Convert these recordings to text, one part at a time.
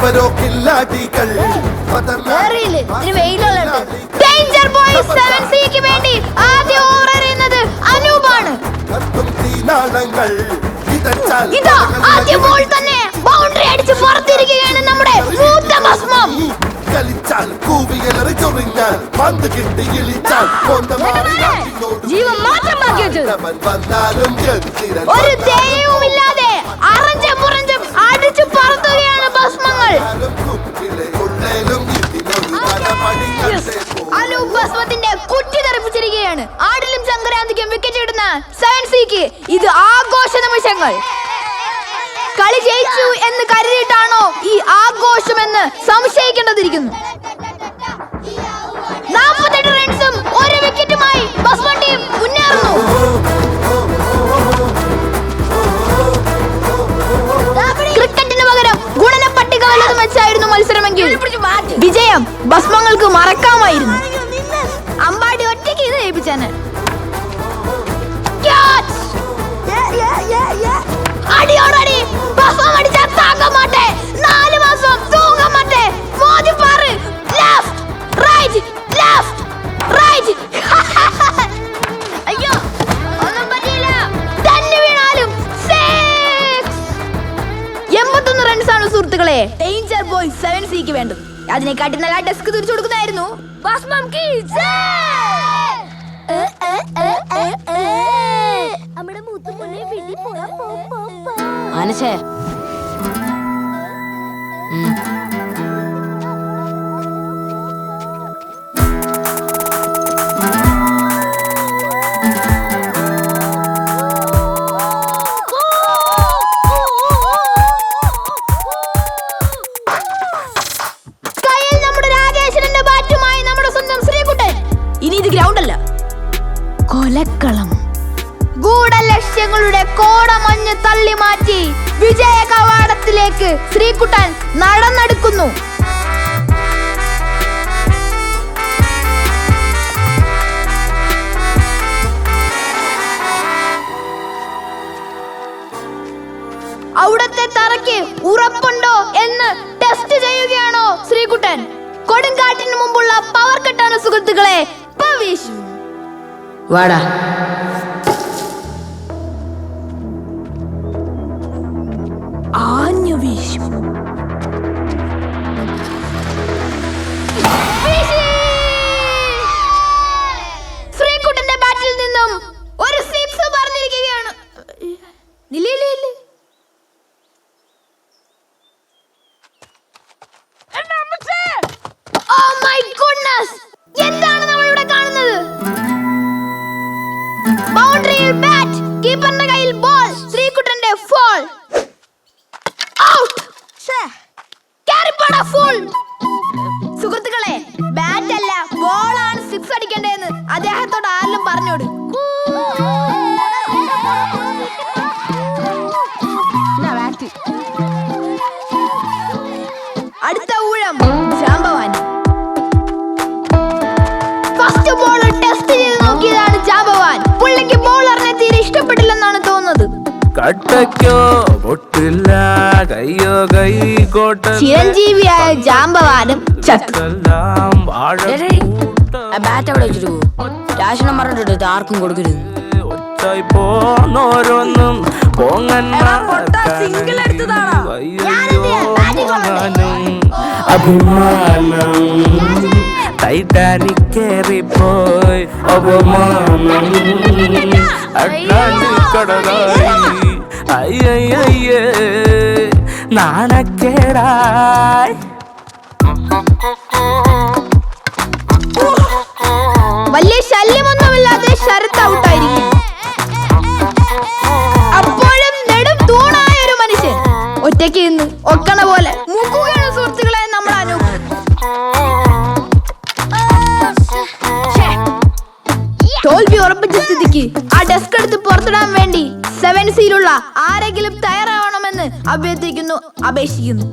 ഇവരോ കില്ലാടികൾ. Danger seven സിക്ക് വേണ്ടി ആദ്യം ഓവർ എറിയുന്നത് അനൂപാണ്. തീനാളങ്ങൾ. വിതച്ചാൽ ഇതാ ആദ്യ ബോൾ തന്നെ. ബൗണ്ടറി അടിച്ച് പുറത്തിരിക്കുകയാണ് നമ്മുടെ മൂത്ത ഭസ്മം കളിച്ചാൽ കൂവിയലറി ചൊറിഞ്ഞാൽ പന്ത് കിട്ടി ഇളിച്ചാൽ കൊണ്ട മാറി. നാട്ടിലോടും ജീവൻ വന്നാലും ഒരു ദയവുമില്ലാതെ അറഞ്ചും പുറഞ്ചും അടിച്ചു പറത്തുകയാണ് കളി. ജയിച്ചു എന്ന് കരുതിയിട്ടാണോ ഈ ആഘോഷമെന്ന് സംശയിക്കേണ്ടതിരിക്കുന്നു. നാൽപ്പത്തെട്ട് റൺസും ഒരു വിക്കറ്റുമായി ടീം മുന്നേറുന്നു. ഗുണന അതിനെക്കാട്ടി നല്ല ഡെസ്ക് തിരിച്ചു കൊടുക്കുന്നതായിരുന്നു. ഭസ്മം കൊലക്കളം. ഗൂഢലക്ഷ്യങ്ങളുടെ കോടമഞ്ഞ് തള്ളി മാറ്റി വിജയ കവാടത്തിലേക്ക് ശ്രീകുട്ടൻ നടന്നെടുക്കുന്നു. അവിടത്തെ തറയ്ക്ക് ഉറപ്പുണ്ടോ എന്ന് ടെസ്റ്റ് ചെയ്യുകയാണോ ശ്രീകുട്ടൻ? കൊടുങ്കാറ്റിന് മുമ്പുള്ള പവർ കട്ടാണ് സുഹൃത്തുക്കളെ പവീഷ് வாடா. ചിരഞ്ജീവിയായ ജാമ്പവാനും ബാറ്റ് അവിടെ വെച്ചിട്ട് രാശനം പറഞ്ഞിട്ട് ആർക്കും കൊടുക്കരുത്. പോന്നോരോന്നും അഭിമാനം. ടൈറ്റാനിക് കേറിപ്പോയി അപമാനം. കടലായി. അയ്യയ്യേ നാണക്കേടായി വലിയ ശല്യമൊന്നുമില്ലാതെ ശരത്ത് ഔട്ടായിരിക്കും അപ്പോഴും നെടും തൂണായ ഒരു മനുഷ്യൻ ഒറ്റയ്ക്ക് നിന്ന് ഒക്കണ പോലെ മുക്കുകയാണ് സുഹൃത്തുക്കളെ നമ്മൾ അനൂപ്. തോൽവി ഉറപ്പിച്ച സ്ഥിതിക്ക് ആ ഡെസ്ക് എടുത്ത് പുറത്തിടാൻ വേണ്ടി സെവൻ സീലുള്ള ആരെങ്കിലും തയ്യാറാവണമെന്ന് അഭ്യർത്ഥിക്കുന്നു അപേക്ഷിക്കുന്നു?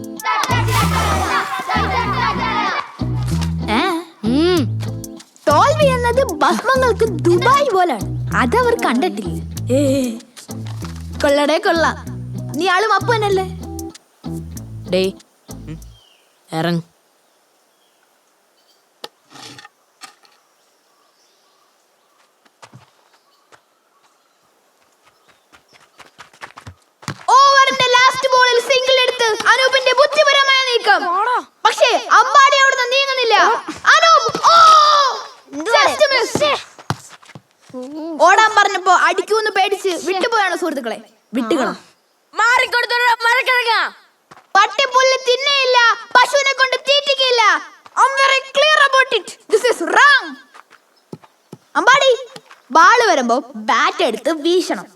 തോൽവി എന്നത് ഭസ്മങ്ങൾക്ക് ദുബായ് പോലാണ്. അതവർ കണ്ടിട്ടില്ല. കൊള്ളടേ കൊള്ള. നീ ആളും അപ്പനല്ലേ? ഡേ ഇറങ്ങ്. ബോളിൽ സിംഗിൾ എടുത്ത് അനൂപിന്റെ ബുദ്ധിപരമായ നീക്കം. പക്ഷേ അമ്പാടി നീങ്ങുന്നില്ല. അനൂപ് ഓ! Just miss. ഓടാൻ പറഞ്ഞപ്പോ അടിക്കൂന്ന് പേടിച്ച് വിട്ടുപോയാണ് സുഹൃത്തുക്കളെ. വിട്ടുകളോ? പട്ടിപ്പുല്ല് തിന്നയില്ല പശുവിനെ കൊണ്ട് തീറ്റിക്കില്ല. It. This is wrong. Ambadi ball വരുമ്പോ ബാറ്റ് എടുത്ത് വീശണം.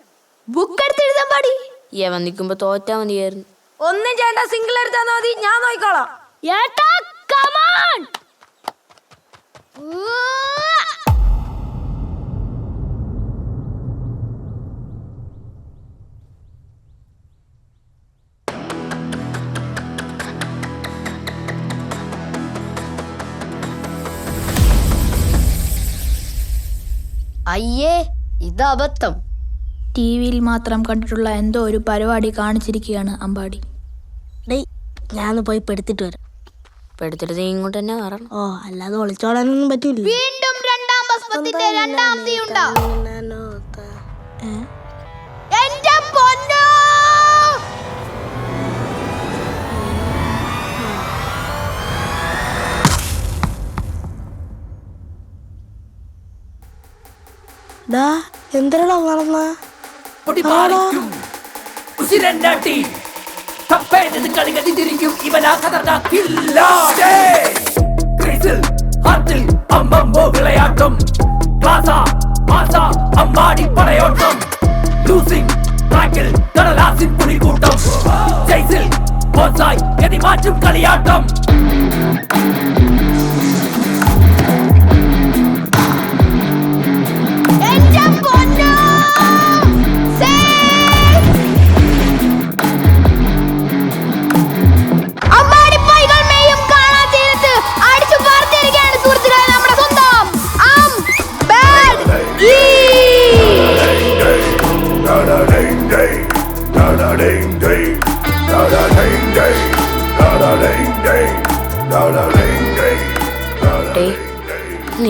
ബുക്ക് എടുത്ത് എഴുതാൻ പാടി യവൻ നിൽക്കുമ്പോ തോറ്റാ മതിയായിരുന്നു. ഒന്നും ചെയ്യണ്ട സിംഗിൾ എടുത്താൽ മതി. ഞാൻ നോക്കിക്കോളാം. ഏട്ടാ കമാൺ അയ്യേ ഇത് അബദ്ധം. ടി വിയിൽ മാത്രം കണ്ടിട്ടുള്ള എന്തോ ഒരു പരിപാടി കാണിച്ചിരിക്കുകയാണ് അമ്പാടി. ഡേയ് ഞാൻ പോയി പെടുത്തിട്ട് വരാം. പെടുത്തിട്ട് ഇങ്ങോട്ട് തന്നെ വരണം. ഓ അല്ലാതെ ഒളിച്ചോടാനൊന്നും പറ്റൂല വീണ്ടും രണ്ടാം ഭസ്മത്തിന്റെ രണ്ടാം തീ ഉണ്ടാ? എന്റെ പൊന്നോ? പൊടിപാറിക്കും ഉസിരണ്ടാട്ടി കപ്പേറ്റത് കളികതി തിരിക്കും ഇവനാ കഥർക്കില്ല ഹാർട്ടിൽ അമ്മമ്പോ വിളയാട്ടം ക്ലാസ മാസ അമ്മാടി പടയോട്ടം ലൂസിംഗ് ട്രാക്കിൽ കടലാസിൻ പുലിക്കൂട്ടം ജയ്സിൽ ബോസായി ഗതി മാറ്റും കളിയാട്ടം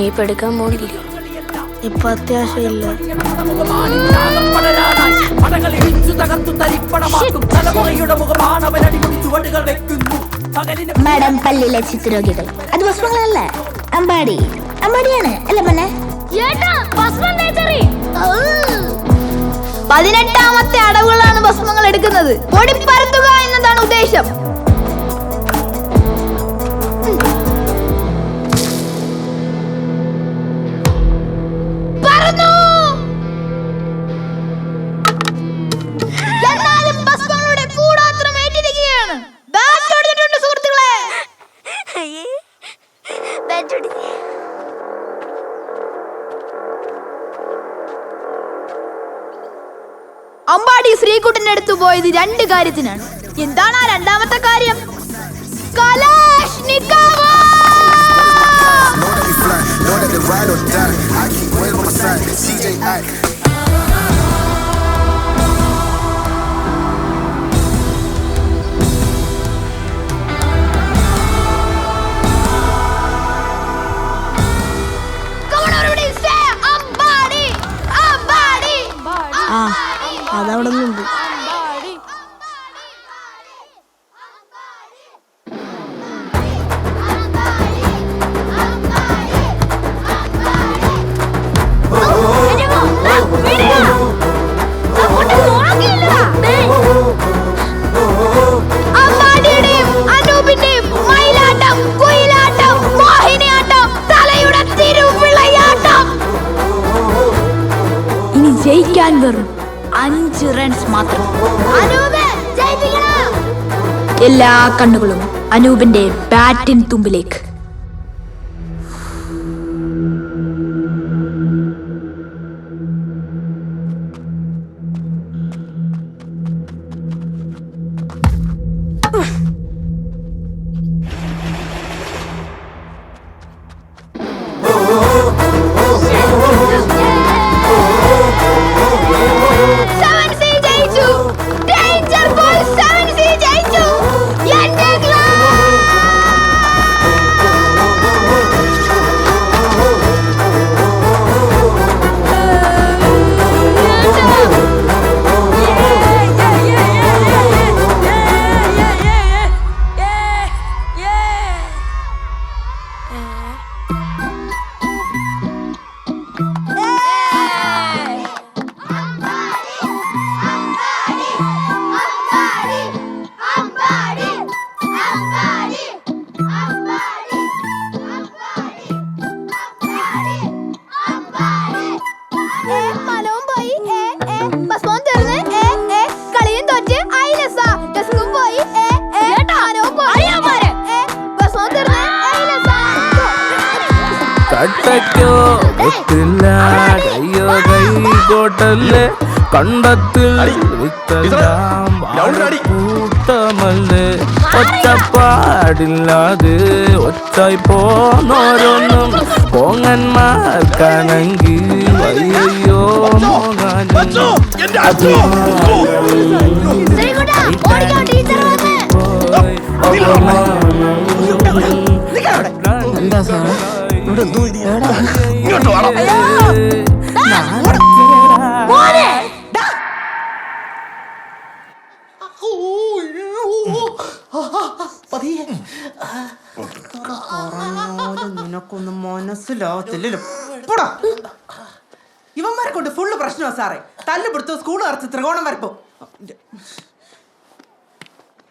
നീ ഇപ്പൊ എടുക്കാൻ പോണില്ലേ. ഇപ്പൊ അത്യാവശ്യം ഇല്ല. പടകളിടിച്ചു തകർത്തു തരിപ്പണമാക്കും തലമുറയുടെ മുഖമാണ് അവനടിമുടി ചുവടുകൾ വെക്കുന്നു പകലിന് മാഡം പല്ലിലെ ചിത്രരോഗികൾ. അത് ഭസ്മങ്ങളല്ല? അമ്പാടി. അമ്പാടിയാണ്. അല്ലേ മന്നെ പതിനെട്ടാമത്തെ അടവുകളാണ് ഭസ്മങ്ങൾ എടുക്കുന്നത്. പൊടിപ്പരത്തുക എന്നതാണ് ഉദ്ദേശം. പോയത് രണ്ട് കാര്യത്തിനാണ് എന്താണ് ആ രണ്ടാമത്തെ കാര്യം കലാഷ്നിക്കോവ്! എല്ലാ കണ്ണുകളും അനൂപിന്റെ ബാറ്റിൻ തുമ്പിലേക്ക്. കട്ടയ്ക്കോ? ഒത്തില്ല കയ്യോ കൈ കോട്ടല്ലേ കണ്ടത്തിൽ വിത്തെല്ലാം കൂട്ടമല്ലേ? ഒറ്റപ്പാടില്ലാതെ ഒറ്റായി പോന്നോരോന്നും പോങ്ങന്മാർക്കാണെങ്കിൽ അയ്യോ മോങ്ങാനും പറഞ്ഞാലും നിനക്കൊന്നും മനസ്സിലാവത്തില്ലല്ലോ. പോടാ. ഇവന്മാരെ കൊണ്ട് ഫുള്ള് പ്രശ്നമാണ് സാറേ തല്ലുപിടുത്തോ സ്കൂൾ അറച്ച് ത്രികോണം വരപ്പോ.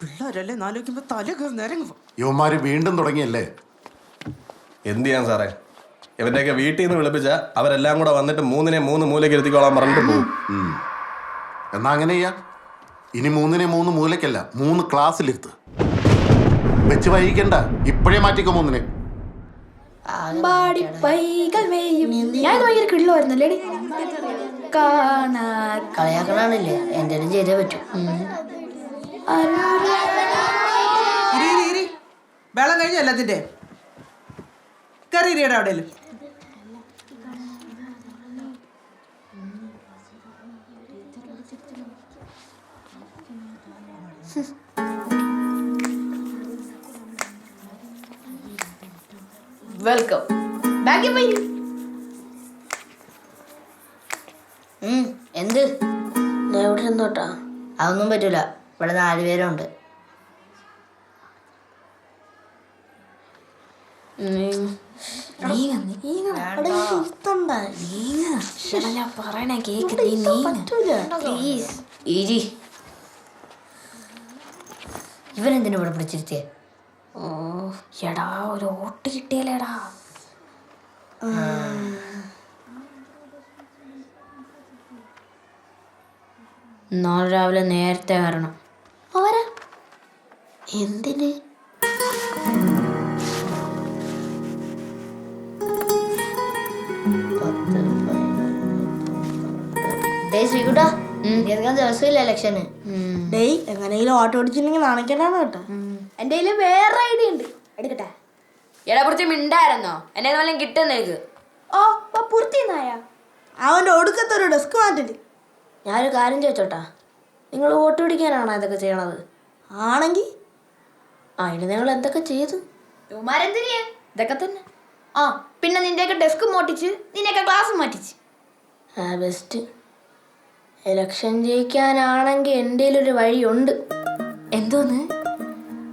പിള്ളേരല്ലേ നാലോക്കുമ്പോ തല കയറി ഇവന്മാര് വീണ്ടും തുടങ്ങിയല്ലേ? എന്ത് ചെയ്യാൻ സാറേ? ഇവന്റെയൊക്കെ വീട്ടിൽ നിന്ന് വിളിപ്പിച്ച അവരെല്ലാം കൂടെ വന്നിട്ട് മൂന്നിനെ മൂന്ന് മൂലയ്ക്ക് ഇരുത്തിക്കോളാൻ പറഞ്ഞിട്ട് പോകും എന്നാ അങ്ങനെ ചെയ്യാം. ഇനി മൂന്നിനെ മൂന്ന് മൂലയ്ക്കല്ല മൂന്ന് ക്ലാസ്സിലിരുത്ത് വെച്ച് വൈകിക്കണ്ട. ഇപ്പോഴേ മാറ്റിക്കോ മൂന്നിനെ. പാടി പൈകൾ മേയും. ഞാൻ ഭയങ്കര കിള്ളുമായിരുന്നല്ലേ കളിയാക്കണാണില്ലേ ചെയ്തേ പറ്റൂ. വെള്ളം കഴിഞ്ഞല്ല അതിന്റെ കയറി ഇരിയടാ എവിടെയും വെൽക്കം ബാക്കി പോയി എന്ത്? എവിടെ ഇരുന്നോട്ടാ അതൊന്നും പറ്റൂല. ഇവിടെ നാല് പേരുണ്ട്. പറയണേ കേക്ക് ഇവനെന്തിനു ഇവിടെ പിടിച്ചിരുത്തിയേ? എടാ ഒരു ഓട്ട് കിട്ടിയല്ലേടാ നാളെ രാവിലെ നേരത്തെ വരണം. എന്തിന്? ഡേ ശ്രീകുട്ടാ ദിവസമില്ല ഇലക്ഷന്. ഡേയ് എങ്ങനെയെങ്കിലും ഓട്ടോ ഓടിച്ചിട്ടുണ്ടെങ്കിൽ നാണക്കേടാണ് കേട്ടോ. എന്റെ കയ്യിൽ വേറെ ഐഡിയ ഉണ്ട്. എടുക്കട്ടെ. എടാ പിടിച്ച് മിണ്ടായിരുന്നോ? എന്നെ വല്ലതും കിട്ടുന്നേക്ക് ഓ പൂർത്തിനായ അവന്റെ ഒടുക്കത്തൊരു ഡെസ്ക് മാറ്റില്ല ഞാനൊരു കാര്യം ചോദിച്ചോട്ടാ. നിങ്ങൾ വോട്ട് പിടിക്കാനാണോ ഇതൊക്കെ ചെയ്യണത്? ആണെങ്കിൽ അതിന് നിങ്ങൾ എന്തൊക്കെ ചെയ്തു? ഇവന്മാരെന്തിനാ? ഇതൊക്കെ തന്നെ. ആ പിന്നെ നിന്റെയൊക്കെ ഡെസ്ക് മോട്ടിച്ച് നിന്നെയൊക്കെ ക്ലാസ് മാറ്റിച്ച്. ആ ബെസ്റ്റ് ഇലക്ഷൻ ജയിക്കാനാണെങ്കിൽ എന്റെ ഒരു വഴിയുണ്ട്. എന്തോന്ന്?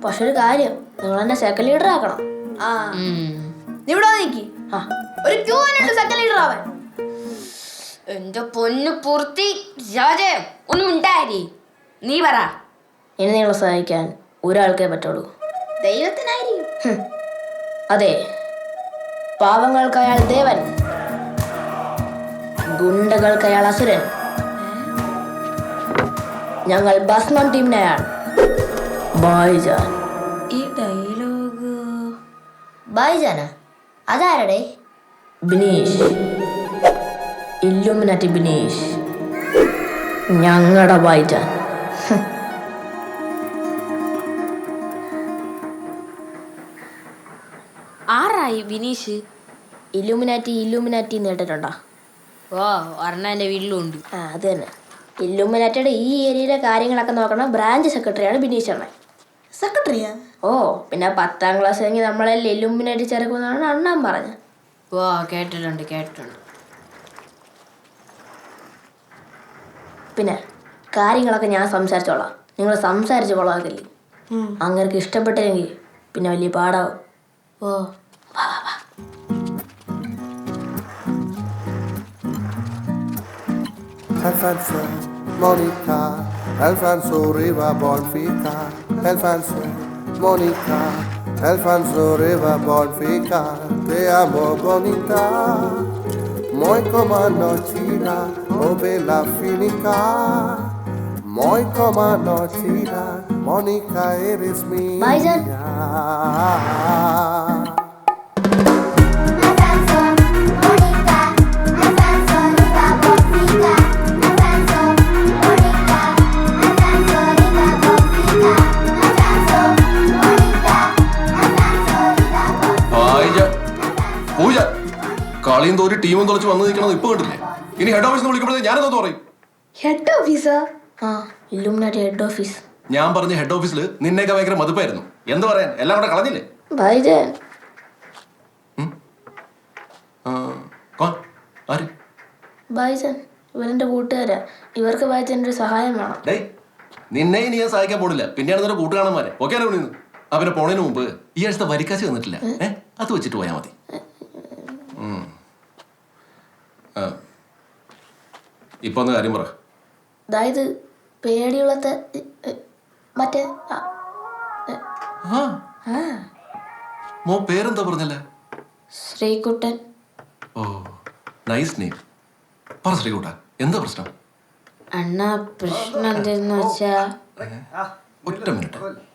പക്ഷെ ഒരു കാര്യം നിങ്ങൾ എന്നെ സെക്കൻഡ് ലീഡർ ആക്കണം. ആ. നീ ഇവിടെ നീക്കി. ആ. ഒരു ക്യൂ ഉണ്ട് സെക്കൻഡ് ലീഡർ ആവാൻ. എന്റെ പൊന്നു പൂർത്തി രാജേ ഒന്നും ഉണ്ടായി നീ പറ. ഇനി നിങ്ങളെ സഹായിക്കാൻ ഒരാൾക്കേ പറ്റുള്ളൂ. ദൈവത്തിനായിരിക്കും. അതെ. പാവങ്ങൾക്ക് അയാൾ ദേവൻ. ഗുണ്ടകൾക്ക് അയാൾ അസുരൻ. ഞങ്ങൾ ഭസ്മം ടീമിനെയാണ്. ബായ്ജാൻ ഈ ഡയലോഗ് ബായിജാന അതാരടേ? ബിനീഷ്. ഇല്ലുമിനാറ്റി ബിനീഷ്. ഞങ്ങളുടെ ബായ്ജാൻ ആരായി ബിനീഷ്? ഇല്ലുമിനാറ്റി ഇല്ലുമിനാറ്റി നേട്ടിട്ടുണ്ടോ ഓ ഒരെണ്ണം എന്റെ വീട്ടിലുണ്ട്. ആ അത് തന്നെ. ഇല്ലുമിനാറ്റിയുടെ ഈ ഏരിയയിലെ കാര്യങ്ങളൊക്കെ നോക്കണ. ബ്രാഞ്ച് സെക്രട്ടറിയാണ് ബിനീഷ് അണ്ണൻ. സെക്രട്ടറിയാ ഓ പിന്നെ പത്താം ക്ലാസ് കഴിഞ്ഞ് നമ്മളെ ഇല്ലുമിനാറ്റി ചേർക്കുന്നതാണ് അണ്ണൻ പറഞ്ഞത്. ഓ കേട്ടിട്ടുണ്ട് കേട്ടിട്ടുണ്ട്. പിന്നെ കാര്യങ്ങളൊക്കെ ഞാൻ സംസാരിച്ചോളാം. നിങ്ങൾ സംസാരിച്ച് കൊള്ളാക്കില്ലേ അങ്ങനെ ഇഷ്ടപ്പെട്ടില്ലെങ്കിൽ പിന്നെ വലിയ പാടാവും. ഓ. വാ Alfonso, Monica, Alfonso Riva Bonfica, Alfonso, Monica, Alfonso Riva Bonfica, te amo bonita, muy como nochina, oh bella finica, muy como nochina, Mónica eres mía. Bye, തലയും തോരി ടീമും തുളച്ച് വന്നു നിൽക്കണത് ഇപ്പൊ കണ്ടില്ലേ? ഇനി ഹെഡ് ഓഫീസിൽ വിളിക്കുമ്പോഴേ ഞാനെന്തോ പറയും ഹെഡ് ഓഫീസർ ആ? ഇല്ലുമിനാറ്റി ഹെഡ് ഓഫീസ് ഞാൻ പറഞ്ഞ ഹെഡ് ഓഫീസിൽ നിന്നേക്ക് ഭയങ്കര മതിപ്പായിരുന്നു. എന്ത് പറയാൻ? എല്ലാം കൂടെ കളഞ്ഞില്ലേ? ബൈജൻ? ആര്? ബൈജൻ ഇവരെന്റെ കൂട്ടുകാരാ. ഇവർക്ക് ബൈജന്റെ ഒരു സഹായം വേണം. ഡേയ് നിന്നെ ഇനി ഞാൻ സഹായിക്കാൻ പോണില്ല. പിന്നെയാണ് നിന്റെ കൂട്ടുകാണന്മാരെ ഓക്കെ അല്ലേ പിന്നെ പോണതിന് മുമ്പ് ഈ ആഴ്ചത്തെ വരിക്കാശ് തന്നിട്ടില്ല അത് വെച്ചിട്ട് പോയാൽ മതി. ഇപ്പൊ ഒന്ന് കാര്യം പറ. അതായത് പേടിയുള്ളത്തെ മറ്റേ. മോ പേരെന്താ പറഞ്ഞല്ലേ? ശ്രീകുട്ടൻ. Oh nice name. പറ ശ്രീകുട്ട എന്താ പ്രശ്നം? അണ്ണാ പ്രശ്നം എന്തെന്ന് വെച്ചാ? ഒറ്റ മിനിറ്റ്.